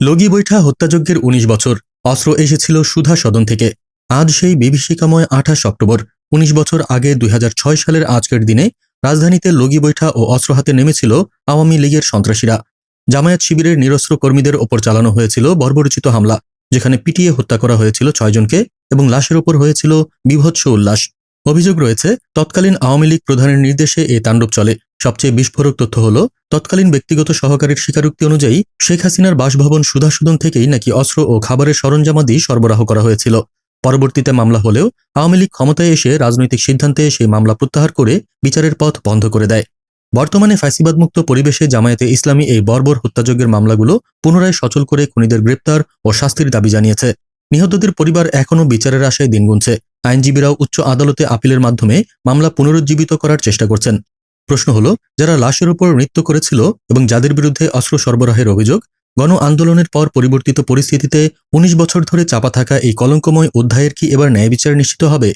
লগি বৈঠা হত্যাযজ্ঞের ১৯ বছর, অস্ত্র এসেছিল সুধা সদন থেকে। আজ সেই বিভীষিকাময় আঠাশ অক্টোবর ১৯ বছর আগে দুই হাজার ছয় সালের আজকের দিনে রাজধানীতে লগি বৈঠা ও অস্ত্র হাতে নেমেছিল আওয়ামী লীগের সন্ত্রাসীরা। জামায়াত শিবিরের নিরস্ত্র কর্মীদের ওপর চালানো হয়েছিল বর্বরচিত হামলা, যেখানে পিটিয়ে হত্যা করা হয়েছিল ছয়জনকে এবং লাশের ওপর হয়েছিল বিভৎস উল্লাস। অভিযোগ রয়েছে, তৎকালীন আওয়ামী লীগ প্রধানের নির্দেশে এ তাণ্ডব চলে। সবচেয়ে বিস্ফোরক তথ্য হল, তৎকালীন ব্যক্তিগত সহকারীর স্বীকারোক্তি অনুযায়ী শেখ হাসিনার বাসভবন সুধাসুদন থেকেই নাকি অস্ত্র ও খাবারের সরঞ্জামাদি সরবরাহ করা হয়েছিল। পরবর্তীতে মামলা হলেও আওয়ামী লীগ ক্ষমতায় এসে রাজনৈতিক সিদ্ধান্তে সেই মামলা প্রত্যাহার করে বিচারের পথ বন্ধ করে দেয়। বর্তমানে ফাঁসিবাদমুক্ত পরিবেশে জামায়াতে ইসলামী এই বর্বর হত্যাযজ্ঞের মামলাগুলো পুনরায় সচল করে খুনিদের গ্রেপ্তার ও শাস্তির দাবি জানিয়েছে। নিহতদের পরিবার এখনও বিচারের আশায় দিন গুনছে। আইনজীবীরাও উচ্চ আদালতে আপিলের মাধ্যমে মামলা পুনরুজ্জীবিত করার চেষ্টা করছেন। প্রশ্ন হলো, যারা লাশের উপর নৃত্য করেছিল এবং যাদের বিরুদ্ধে অস্ত্র সরবরাহের অভিযোগ, গণ আন্দোলনের পর পরিবর্তিত পরিস্থিতিতে ১৯ বছর ধরে চাপা থাকা এই কলঙ্কময় অধ্যায়ের কি এবার ন্যায় বিচার নিশ্চিত হবে?